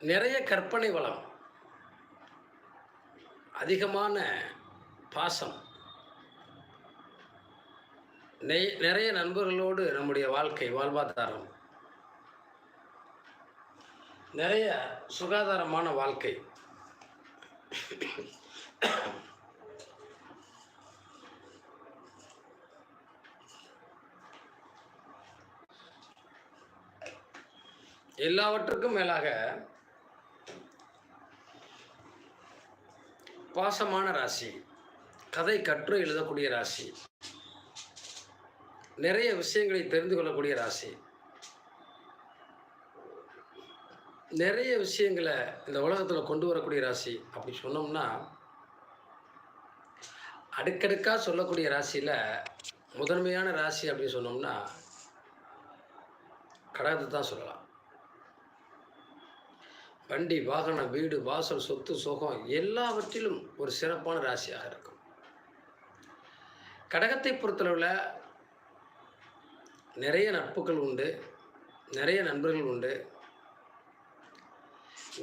நிறைய கற்பனை வளம். அதிகமான பாசம். நெய் நிறைய நண்பர்களோடு நம்முடைய வாழ்க்கை வாழ்வாதாரம். நிறைய சுகாதாரமான வாழ்க்கை. எல்லாவற்றுக்கும் மேலாக பாசமான ராசி. கதை கற்று எழுதக்கூடிய ராசி. நிறைய விஷயங்களை தெரிந்து கொள்ளக்கூடிய ராசி. நிறைய விஷயங்களை இந்த உலகத்தில் கொண்டு வரக்கூடிய ராசி அப்படி சொன்னோம்னா அடுக்கடுக்காக சொல்லக்கூடிய ராசியில் முதன்மையான ராசி அப்படின்னு சொன்னோம்னா கடகத்தை தான் சொல்லலாம். வண்டி வாகனம் வீடு வாசல் சொத்து சுகம் எல்லாவற்றிலும் ஒரு சிறப்பான ராசியாக இருக்கும். கடகத்தை பொறுத்தளவில் நிறைய நட்புகள் உண்டு நிறைய நண்பர்கள் உண்டு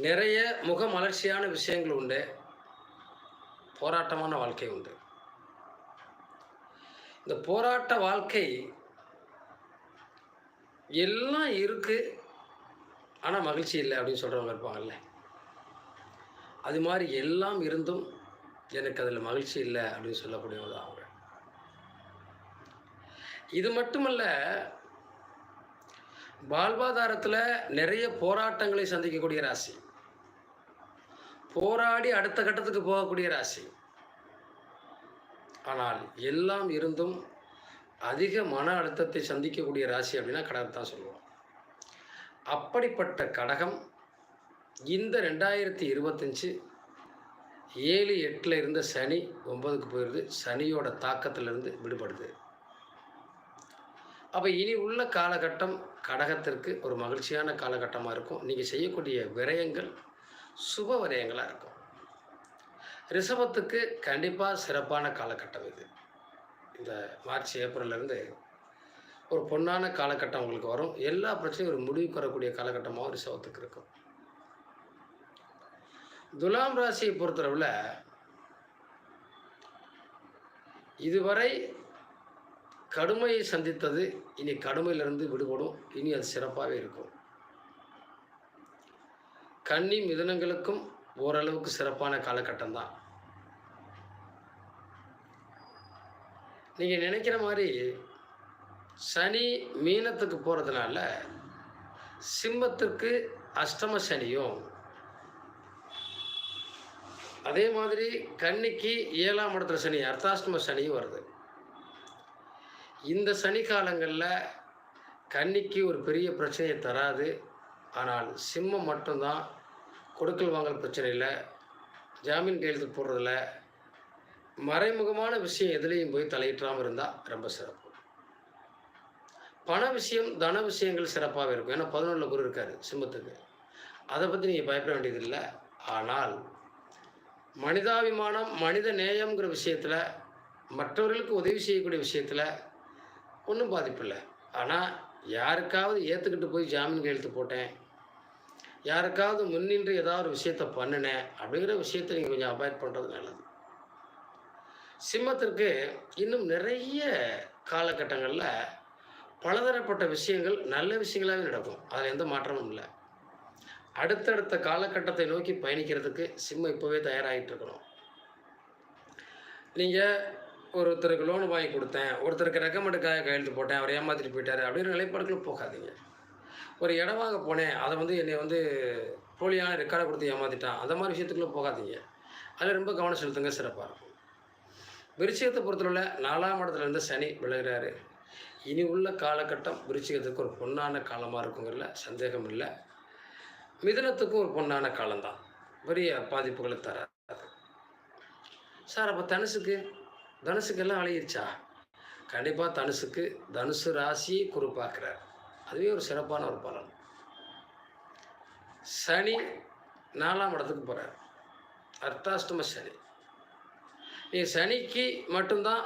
நிறைய முகமலர்ச்சியான விஷயங்கள் உண்டு போராட்டமான வாழ்க்கை உண்டு. இந்த போராட்ட வாழ்க்கை எல்லாம் இருக்குது ஆனால் மகிழ்ச்சி இல்லை அப்படின்னு சொல்கிறவங்க இருப்பாங்கல்ல. அது மாதிரி எல்லாம் இருந்தும் எனக்கு அதில் மகிழ்ச்சி இல்லை அப்படின்னு சொல்லக்கூடியவங்க தான் அவங்க. இது மட்டுமல்ல வாழ்வாதாரத்தில் நிறைய போராட்டங்களை சந்திக்கக்கூடிய ராசி. போராடி அடுத்த கட்டத்துக்கு போகக்கூடிய ராசி. ஆனால் எல்லாம் இருந்தும் அதிக மன அழுத்தத்தை சந்திக்கக்கூடிய ராசி அப்படின்னா கடகம் தான் சொல்லுவோம் அப்படிப்பட்ட கடகம் இந்த ரெண்டாயிரத்தி இருபத்தஞ்சி ஏழு எட்டில் இருந்த சனி ஒன்பதுக்கு போயிடுது சனியோட தாக்கத்திலிருந்து விடுபடுது. அப்போ இனி உள்ள காலகட்டம் கடகத்திற்கு ஒரு மகிழ்ச்சியான காலகட்டமாக இருக்கும். நீங்கள் செய்யக்கூடிய விரயங்கள் சுப விரயங்களாக இருக்கும். ரிஷபத்துக்கு கண்டிப்பாக சிறப்பான காலகட்டம் இது. இந்த மார்ச் ஏப்ரல்லேருந்து ஒரு பொன்னான காலகட்டம் உங்களுக்கு வரும். எல்லா பிரச்சனையும் ஒரு முடிவுக்கு வரக்கூடிய காலகட்டமாக ஒரு சவத்துக்கு இருக்கும். துலாம் ராசியை பொறுத்தளவில் இதுவரை கடுமையை சந்தித்தது இனி கடுமையிலிருந்து விடுபடும். இனி அது சிறப்பாகவே இருக்கும். கன்னி மிதனங்களுக்கும் ஓரளவுக்கு சிறப்பான காலகட்டம் தான் நீங்கள் நினைக்கிற மாதிரி சனி மீனத்துக்கு போகிறதுனால சிம்மத்திற்கு அஷ்டம சனியும். அதே மாதிரி கன்னிக்கு ஏழாம் இடத்துல சனி அர்த்தாஷ்டம சனியும் வருது. இந்த சனி காலங்களில் கன்னிக்கு ஒரு பெரிய பிரச்சனையை தராது. ஆனால் சிம்மம் மட்டும்தான் கொடுக்கல் வாங்கல் பிரச்சனையில் ஜாமீன் கையெழுத்து போடுறதில் மறைமுகமான விஷயம் எதுலேயும் போய் தலையிட்டாமல் இருந்தால் ரொம்ப சிறப்பு. பண விஷயம் தன விஷயங்கள் சிறப்பாக இருக்கும். ஏன்னா பதினொன்றில் குரு இருக்கார் சிம்மத்துக்கு. அதை பற்றி நீங்கள் பயப்பட வேண்டியதில்லை. ஆனால் மனிதாபிமானம் மனித நேயம்ங்கிற விஷயத்தில் மற்றவர்களுக்கு உதவி செய்யக்கூடிய விஷயத்தில் ஒன்றும் பாதிப்பில்லை ஆனால் யாருக்காவது ஏற்றுக்கிட்டு போய் ஜாமீன் கையெழுத்து போட்டேன் யாருக்காவது முன்னின்று ஏதாவது ஒரு விஷயத்தை பண்ணினேன் அப்படிங்கிற விஷயத்தை நீங்கள் கொஞ்சம் அவாய்ட் பண்ணுறது நல்லது. சிம்மத்திற்கு இன்னும் நிறைய காலகட்டங்களில் பலதரப்பட்ட விஷயங்கள் நல்ல விஷயங்களாகவே நடக்கும். அதில் எந்த மாற்றமும் இல்லை. அடுத்தடுத்த காலகட்டத்தை நோக்கி பயணிக்கிறதுக்கு சிம்மம் இப்போவே தயாராகிட்டு இருக்கணும் நீங்கள் ஒருத்தருக்கு லோன் வாங்கி கொடுத்தேன் ஒருத்தருக்கு ரெக்கமெண்டுக்காக கையெழுத்து போட்டேன் அவர் ஏமாற்றிட்டு போயிட்டார் அப்படின்னு நிலைப்பாடுகளும் போகாதீங்க. ஒரு இடம் வாங்க போனேன் அதை வந்து என்னை வந்து போலியான ரெக்கார்டை கொடுத்து ஏமாற்றிட்டான் அந்த மாதிரி விஷயத்துக்குள்ளே போகாதீங்க. அதில் ரொம்ப கவனம் செலுத்துங்க சிறப்பாக இருக்கும். விருச்சிகத்தை பொறுத்தவரை நாலாம் இடத்துலேருந்து சனி விலகிறாரு. இனி உள்ள காலகட்டம் விருச்சிகத்துக்கு ஒரு பொன்னான காலமாக இருக்குங்கிறதுல சந்தேகம் இல்லை. மிதனத்துக்கும் ஒரு பொன்னான காலம்தான். பெரிய பாதிப்புகளை தராது. சார் அப்போ தனுசுக்கு தனுசுக்கெல்லாம் எல்லாம் கண்டிப்பாக தனுசுக்கு தனுசு ராசியை குறிப்பாக்குறார் அதுவே ஒரு சிறப்பான ஒரு பலன். சனி நாலாம் இடத்துக்கு போகிறார் அர்த்தாஷ்டம சனி. நீ சனிக்கு மட்டும்தான்